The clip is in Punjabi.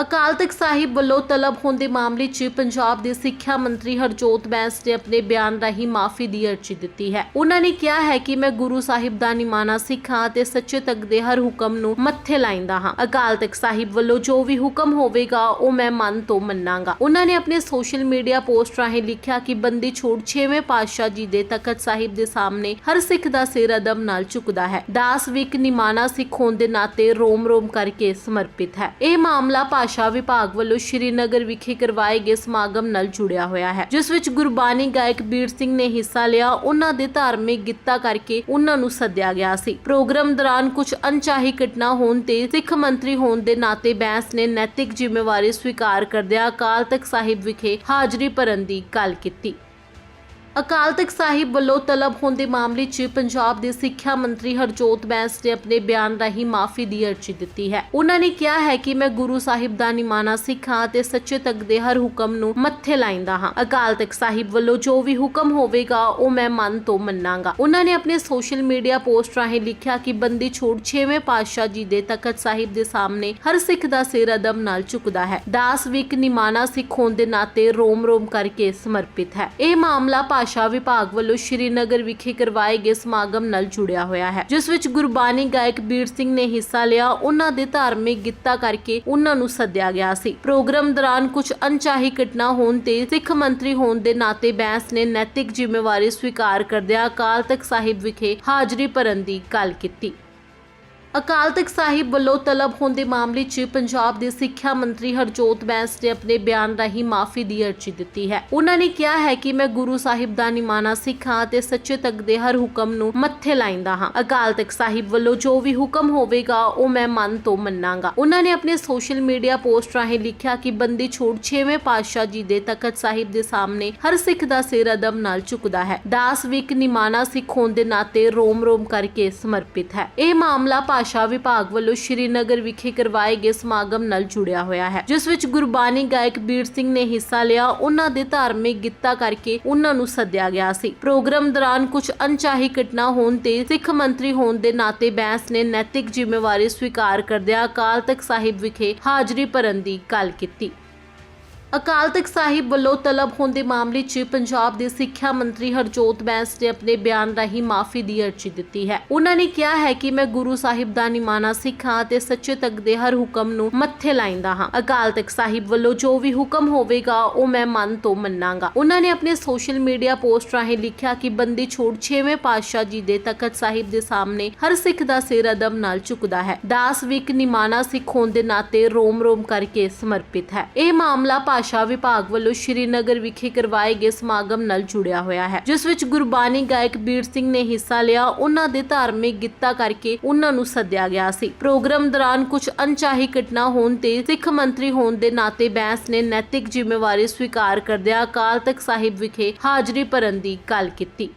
ਅਕਾਲ ਤਖਤ ਸਾਹਿਬ ਵੱਲੋਂ ਤਲਬ ਹੋਣ ਦੇ ਮਾਮਲੇ 'ਚ ਪੰਜਾਬ ਦੇ ਸਿੱਖਿਆ ਮੰਤਰੀ ਹਰਜੋਤ ਬੈਂਸ ਨੇ ਆਪਣੇ ਬਿਆਨ ਰਾਹੀਂ ਮਾਫੀ ਦੀ ਅਰਜ਼ੀ ਦਿੱਤੀ ਹੈ। ਉਹਨਾਂ ਨੇ ਕਿਹਾ ਹੈ ਕਿ ਮੈਂ ਗੁਰੂ ਸਾਹਿਬ ਦਾ ਨਿਮਾਣਾ ਸਿੱਖਾਂ ਤੇ ਸੱਚੇ ਤੱਕ ਦੇ ਹਰ ਹੁਕਮ ਨੂੰ ਮੱਥੇ ਲਾਇੰਦਾ ਹਾਂ। ਅਕਾਲ ਤਖਤ ਸਾਹਿਬ ਵੱਲੋਂ ਜੋ ਵੀ ਹੁਕਮ ਹੋਵੇਗਾ, ਉਹ ਮੈਂ ਮਨ ਤੋਂ ਮੰਨਾਂਗਾ। ਉਹਨਾਂ ਨੇ ਆਪਣੇ ਸੋਸ਼ਲ ਮੀਡੀਆ ਪੋਸਟ ਰਾਹੀਂ ਲਿਖਿਆ ਕਿ ਬੰਦੀ ਛੋੜ 6ਵੇਂ ਪਾਤਸ਼ਾਹ ਜੀ ਦੇ ਤਖਤ ਸਾਹਿਬ ਦੇ ਸਾਹਮਣੇ ਹਰ ਸਿੱਖ ਦਾ ਸਿਰ ਅਦਬ ਨਾਲ ਝੁਕਦਾ ਹੈ। ਦਾਸ ਵੀ ਨਿਮਾਣਾ ਸਿੱਖ ਹੋਣ ਦੇ ਨਾਤੇ ਰੋਮ ਰੋਮ ਕਰਕੇ ਸਮਰਪਿਤ ਹੈ। ਇਹ ਮਾਮਲਾ ਭਾਸ਼ਾ ਵਿਭਾਗ ਵੱਲੋਂ ਸ਼੍ਰੀਨਗਰ ਵਿਖੇ ਕਰਵਾਏ ਗਏ ਸਮਾਗਮ ਨਾਲ ਜੁੜਿਆ ਹੋਇਆ ਹੈ, ਜਿਸ ਵਿੱਚ ਗੁਰਬਾਣੀ ਗਾਇਕ ਬੀਰ ਸਿੰਘ ਨੇ ਹਿੱਸਾ ਲਿਆ। ਉਹਨਾਂ ਦੇ ਧਾਰਮਿਕ ਗਿੱਤਾ ਕਰਕੇ ਉਹਨਾਂ ਨੂੰ ਸੱਦਿਆ ਗਿਆ ਸੀ। ਪ੍ਰੋਗਰਾਮ ਦੌਰਾਨ ਕੁਝ ਅਣਚਾਹੀ ਘਟਨਾ ਹੋਣ ਤੇ ਸਿੱਖ ਮੰਤਰੀ ਹੋਣ ਦੇ ਨਾਤੇ ਬੈਂਸ ਨੇ ਨੈਤਿਕ ਜ਼ਿੰਮੇਵਾਰੀ ਸਵੀਕਾਰ ਕਰਦਿਆਂ ਅਕਾਲ ਤਖਤ ਸਾਹਿਬ ਵਿਖੇ ਹਾਜ਼ਰੀ ਭਰਨ ਦੀ ਗੱਲ ਕੀਤੀ। ਅਕਾਲ ਤਖਤ ਸਾਹਿਬ ਵੱਲੋਂ ਤਲਬ ਹੋਣ ਦੇ ਮਾਮਲੇ 'ਚ ਪੰਜਾਬ ਦੇ ਸਿੱਖਿਆ ਮੰਤਰੀ ਹਰਜੋਤ ਬੈਂਸ ਨੇ ਆਪਣੇ ਬਿਆਨ ਰਾਹੀਂ ਮਾਫੀ ਦੀ ਅਰਜ਼ੀ ਦਿੱਤੀ ਹੈ। ਉਹਨਾਂ ਨੇ ਕਿਹਾ ਹੈ ਕਿ ਮੈਂ ਗੁਰੂ ਸਾਹਿਬ ਦਾ ਨਿਮਾਣਾ ਸਿੱਖਾਂ ਤੇ ਸੱਚੇ ਤੱਕ ਦੇ ਹਰ ਹੁਕਮ ਨੂੰ ਮੱਥੇ ਲਾਇੰਦਾ ਹਾਂ। ਅਕਾਲ ਤਖਤ ਸਾਹਿਬ ਵੱਲੋਂ ਜੋ ਵੀ ਹੁਕਮ ਹੋਵੇਗਾ, ਉਹ ਮੈਂ ਮਨ ਤੋਂ ਮੰਨਾਂਗਾ। ਉਹਨਾਂ ਨੇ ਆਪਣੇ ਸੋਸ਼ਲ ਮੀਡੀਆ ਪੋਸਟ ਰਾਹੀਂ ਲਿਖਿਆ ਕਿ ਬੰਦੀ ਛੋੜ 6ਵੇਂ ਪਾਤਸ਼ਾਹ ਜੀ ਦੇ ਤਖਤ ਸਾਹਿਬ ਦੇ ਸਾਹਮਣੇ ਹਰ ਸਿੱਖ ਦਾ ਸਿਰ ਅਦਬ ਨਾਲ ਝੁਕਦਾ ਹੈ। ਦਾਸ ਵੀ ਇੱਕ ਨਿਮਾਣਾ ਸਿੱਖ ਹੋਣ ਦੇ ਨਾਤੇ ਰੋਮ ਰੋਮ ਕਰਕੇ ਸਮਰਪਿਤ ਹੈ। ਇਹ ਮਾਮਲਾ ਭਾਸ਼ਾ ਵਿਭਾਗ ਵੱਲੋਂ ਸ਼੍ਰੀਨਗਰ ਵਿਖੇ ਕਰਵਾਏ ਗਏ ਸਮਾਗਮ ਨਾਲ ਜੁੜਿਆ ਹੋਇਆ ਹੈ, ਜਿਸ ਵਿੱਚ ਗੁਰਬਾਣੀ ਗਾਇਕ ਬੀਰ ਸਿੰਘ ਨੇ ਹਿੱਸਾ ਲਿਆ। ਉਹਨਾਂ ਦੇ ਧਾਰਮਿਕ ਗਿੱਤਾ ਕਰਕੇ ਉਹਨਾਂ ਨੂੰ ਸੱਦਿਆ ਗਿਆ ਸੀ। ਪ੍ਰੋਗਰਾਮ ਦੌਰਾਨ ਕੁਝ ਅਣਚਾਹੀ ਘਟਨਾ ਹੋਣ ਤੇ ਸਿੱਖ ਮੰਤਰੀ ਹੋਣ ਦੇ ਨਾਤੇ ਬੈਂਸ ਨੇ ਨੈਤਿਕ ਜ਼ਿੰਮੇਵਾਰੀ ਸਵੀਕਾਰ ਕਰਦਿਆਂ ਅਕਾਲ ਤਖਤ ਸਾਹਿਬ ਵਿਖੇ ਹਾਜ਼ਰੀ ਭਰਨ ਦੀ ਗੱਲ ਕੀਤੀ। ਅਕਾਲ ਤਖਤ ਸਾਹਿਬ ਵੱਲੋਂ ਤਲਬ ਹੋਣ ਦੇ ਮਾਮਲੇ 'ਚ ਪੰਜਾਬ ਦੇ ਸਿੱਖਿਆ ਮੰਤਰੀ ਹਰਜੋਤ ਬੈਂਸ ਨੇ ਆਪਣੇ ਬਿਆਨ ਰਾਹੀਂ ਮਾਫੀ ਦੀ ਅਰਜ਼ੀ ਦਿੱਤੀ ਹੈ। ਉਹਨਾਂ ਨੇ ਕਿਹਾ ਹੈ ਕਿ ਮੈਂ ਗੁਰੂ ਸਾਹਿਬ ਦਾ ਨਿਮਾਣਾ ਸਿੱਖਾਂ ਤੇ ਸੱਚੇ ਤੱਕ ਦੇ ਹਰ ਹੁਕਮ ਨੂੰ ਮੱਥੇ ਲਾਇੰਦਾ ਹਾਂ। ਅਕਾਲ ਤਖਤ ਸਾਹਿਬ ਵੱਲੋਂ ਜੋ ਵੀ ਹੁਕਮ ਹੋਵੇਗਾ, ਉਹ ਮੈਂ ਮਨ ਤੋਂ ਮੰਨਾਂਗਾ। ਉਹਨਾਂ ਨੇ ਆਪਣੇ ਸੋਸ਼ਲ ਮੀਡੀਆ ਪੋਸਟ ਰਾਹੀਂ ਲਿਖਿਆ ਕਿ ਬੰਦੀ ਛੋੜ 6ਵੇਂ ਪਾਤਸ਼ਾਹ ਜੀ ਦੇ ਤਖਤ ਸਾਹਿਬ ਦੇ ਸਾਹਮਣੇ ਹਰ ਸਿੱਖ ਦਾ ਸਿਰ ਅਦਮ ਨਾਲ ਝੁਕਦਾ ਹੈ। ਦਾਸ ਵੀ ਨਿਮਾਣਾ ਸਿੱਖ ਹੋਣ ਦੇ ਨਾਤੇ ਰੋਮ ਰੋਮ ਕਰਕੇ ਸਮਰਪਿਤ ਹੈ। ਇਹ ਮਾਮਲਾ ਭਾਸ਼ਾ ਵਿਭਾਗ ਵੱਲੋਂ ਸ਼੍ਰੀਨਗਰ ਵਿਖੇ ਕਰਵਾਏ ਗਏ ਸਮਾਗਮ ਨਾਲ ਜੁੜਿਆ ਹੋਇਆ ਹੈ, ਜਿਸ ਵਿੱਚ ਗੁਰਬਾਣੀ ਗਾਇਕ ਬੀਰ ਸਿੰਘ ਨੇ ਹਿੱਸਾ ਲਿਆ। ਉਹਨਾਂ ਦੇ ਧਾਰਮਿਕ ਗਿੱਤਾ ਕਰਕੇ ਉਹਨਾਂ ਨੂੰ ਸੱਦਿਆ ਗਿਆ ਸੀ। ਪ੍ਰੋਗਰਾਮ ਦੌਰਾਨ ਕੁਝ ਅਣਚਾਹੀ ਘਟਨਾ ਹੋਣ ਤੇ ਸਿੱਖ ਮੰਤਰੀ ਹੋਣ ਦੇ ਨਾਤੇ ਬੈਂਸ ਨੇ ਨੈਤਿਕ ਜ਼ਿੰਮੇਵਾਰੀ ਸਵੀਕਾਰ ਕਰਦਿਆਂ ਅਕਾਲ ਤਖਤ ਸਾਹਿਬ ਵਿਖੇ ਹਾਜ਼ਰੀ ਭਰਨ ਦੀ ਗੱਲ ਕੀਤੀ। ਅਕਾਲ ਤਖਤ ਸਾਹਿਬ ਵੱਲੋਂ ਤਲਬ ਹੋਣ ਦੇ ਮਾਮਲੇ 'ਚ ਪੰਜਾਬ ਦੇ ਸਿੱਖਿਆ ਮੰਤਰੀ ਹਰਜੋਤ ਬੈਂਸ ਨੇ ਆਪਣੇ ਬਿਆਨ ਰਾਹੀਂ ਮਾਫੀ ਦੀ ਅਰਜ਼ੀ ਦਿੱਤੀ ਹੈ। ਉਹਨਾਂ ਨੇ ਕਿਹਾ ਹੈ ਕਿ ਮੈਂ ਗੁਰੂ ਸਾਹਿਬ ਦਾ ਨਿਮਾਣਾ ਸਿੱਖਾਂ ਤੇ ਸੱਚੇ ਤੱਕ ਦੇ ਹਰ ਹੁਕਮ ਨੂੰ ਮੱਥੇ ਲਾਇੰਦਾ ਹਾਂ। ਅਕਾਲ ਤਖਤ ਸਾਹਿਬ ਵੱਲੋਂ ਜੋ ਵੀ ਹੁਕਮ ਹੋਵੇਗਾ, ਉਹ ਮੈਂ ਮਨ ਤੋਂ ਮੰਨਾਂਗਾ। ਉਹਨਾਂ ਨੇ ਆਪਣੇ ਸੋਸ਼ਲ ਮੀਡੀਆ ਪੋਸਟ ਰਾਹੀਂ ਲਿਖਿਆ ਕਿ ਬੰਦੀ ਛੋੜ 6ਵੇਂ ਪਾਤਸ਼ਾਹ ਜੀ ਦੇ ਤਖਤ ਸਾਹਿਬ ਦੇ ਸਾਹਮਣੇ ਹਰ ਸਿੱਖ ਦਾ ਸਿਰ ਅਦਮ ਨਾਲ ਝੁਕਦਾ ਹੈ। ਦਾਸ ਵੀ ਇੱਕ ਨਿਮਾਣਾ ਸਿੱਖ ਹੋਣ ਦੇ ਨਾਤੇ ਰੋਮ ਰੋਮ ਕਰਕੇ ਸਮਰਪਿਤ ਹੈ। ਇਹ ਮਾਮਲਾ ਭਾਸ਼ਾ ਵਿਭਾਗ ਵੱਲੋਂ ਸ਼੍ਰੀਨਗਰ ਵਿਖੇ ਕਰਵਾਏ ਗਏ ਸਮਾਗਮ ਨਾਲ ਜੁੜਿਆ ਹੋਇਆ ਹੈ, ਜਿਸ ਵਿੱਚ ਗੁਰਬਾਣੀ ਗਾਇਕ ਬੀਰ ਸਿੰਘ ਨੇ ਹਿੱਸਾ ਲਿਆ। ਉਹਨਾਂ ਦੇ ਧਾਰਮਿਕ ਗਿੱਤਾ ਕਰਕੇ ਉਹਨਾਂ ਨੂੰ ਸੱਦਿਆ ਗਿਆ ਸੀ। ਪ੍ਰੋਗਰਾਮ ਦੌਰਾਨ ਕੁਝ ਅਣਚਾਹੀ ਘਟਨਾ ਹੋਣ ਤੇ ਸਿੱਖ ਮੰਤਰੀ ਹੋਣ ਦੇ ਨਾਤੇ ਬੈਂਸ ਨੇ ਨੈਤਿਕ ਜ਼ਿੰਮੇਵਾਰੀ ਸਵੀਕਾਰ ਕਰਦਿਆਂ ਅਕਾਲ ਤਖਤ ਸਾਹਿਬ ਵਿਖੇ ਹਾਜ਼ਰੀ ਭਰਨ ਦੀ ਗੱਲ ਕੀਤੀ।